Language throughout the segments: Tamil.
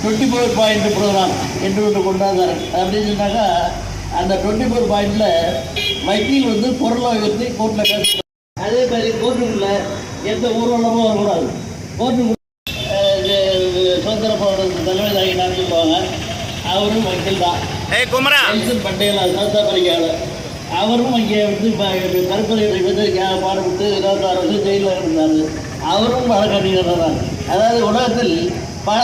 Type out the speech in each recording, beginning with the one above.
டுவெண்ட்டி ஃபோர் பாயிண்ட் ப்ரோக்ராம் என்று ஒன்று கொண்டாந்தார் அப்படின்னு சொன்னாக்கா அந்த டுவெண்ட்டி ஃபோர் பாயிண்டில் வக்கீல் வந்து பொருளை உயர்த்தி கோர்ட்டில் பேச அதே மாதிரி கோர்ட்டுக்குள்ள எந்த ஊர்வலமும் வரக்கூடாது. கோர்ட்டுக்குள்ள சுதந்திர போராட்டத்துக்கு தலைமை தாங்கினான்னு சொல்லுவாங்க. அவரும் வக்கீல் தான். நெல்சன் பண்டேலா சவுத் ஆப்பிரிக்காவில் அவரும் இங்கே வந்து கருப்பறையை வந்து கே- பாடுபட்டு இருபத்தாறு வருஷம் ஜெயிலில் இருந்தார். அவரும் வழக்கறிஞர் தான் அதாவது உலகத்தில் பல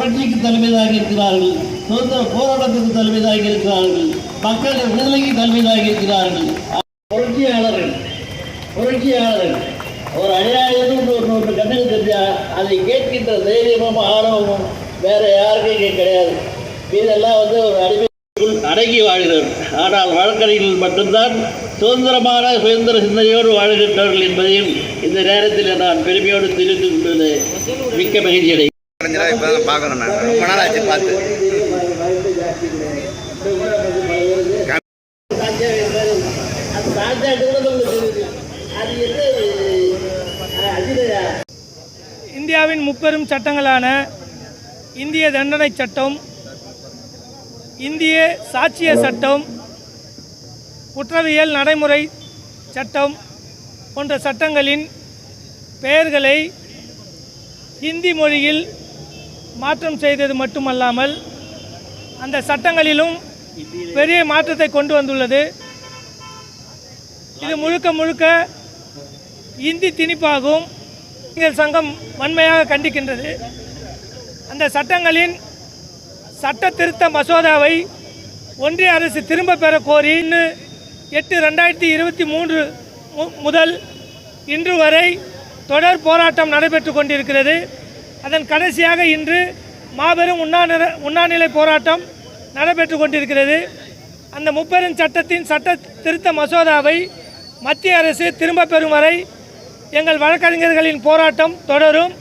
புரட்சிக்கு தலைமையாக இருக்கிறார்கள். சுதந்திர போராட்டத்துக்கு தலைமையாக இருக்கிறார்கள். மக்கள் விடுதலைக்கு தலைமையாக இருக்கிறார்கள். புரட்சியாளர்கள் புரட்சியாளர்கள் ஒரு அநியாயம்னு ஒன்று ஒன்று கண்ணுக்கு தெரிஞ்சா அதை கேட்கின்ற தைரியமும் ஆர்வமும் வேற யாருக்கும் இங்கே கிடையாது. இதெல்லாம் வந்து ஒரு அடிமைக்குள் அடங்கி வாழ்கிறவர் ஆனால் வழக்கறிஞர்கள் மட்டும்தான் சுதந்திரமான சுதந்திர சிந்தனையோடு வாழ்கின்றவர்கள் என்பதையும் இந்த நேரத்தில் நான் பெருமையோடு தெரிவித்துக் கொண்டது மிக்க மகிழ்ச்சி அடை இப்போ தான் பார்க்கணும் நாங்கள் ரொம்ப நாள் ஆச்சு பார்த்து. இந்தியாவின் முப்பெரும் சட்டங்களான இந்திய தண்டனை சட்டம் இந்திய சாட்சிய சட்டம் குற்றவியல் நடைமுறை சட்டம் போன்ற சட்டங்களின் பெயர்களை ஹிந்தி மொழியில் மாற்றம் செய்தது மட்டுமல்லாமல் அந்த சட்டங்களிலும் பெரிய மாற்றத்தை கொண்டு வந்துள்ளது. இது முழுக்க முழுக்க இந்தி திணிப்பாகும் எங்கள் சங்கம் வன்மையாக கண்டிக்கின்றது. அந்த சட்டங்களின் சட்ட திருத்த மசோதாவை ஒன்றிய அரசு திரும்ப பெற கோரி இன்னும் எட்டு ரெண்டாயிரத்தி இருபத்தி மூன்று மு- முதல் இன்று வரை தொடர் போராட்டம் நடைபெற்று கொண்டிருக்கிறது. அதன் கடைசியாக இன்று மாபெரும் உண்ணாநிலை உண்ணாநிலை போராட்டம் நடைபெற்று கொண்டிருக்கிறது. அந்த முப்பெரும் சட்டத்தின் சட்ட திருத்த மசோதாவை மத்திய அரசு திரும்ப பெறும் வரை எங்கள் வழக்கறிஞர்களின் போராட்டம் தொடரும்.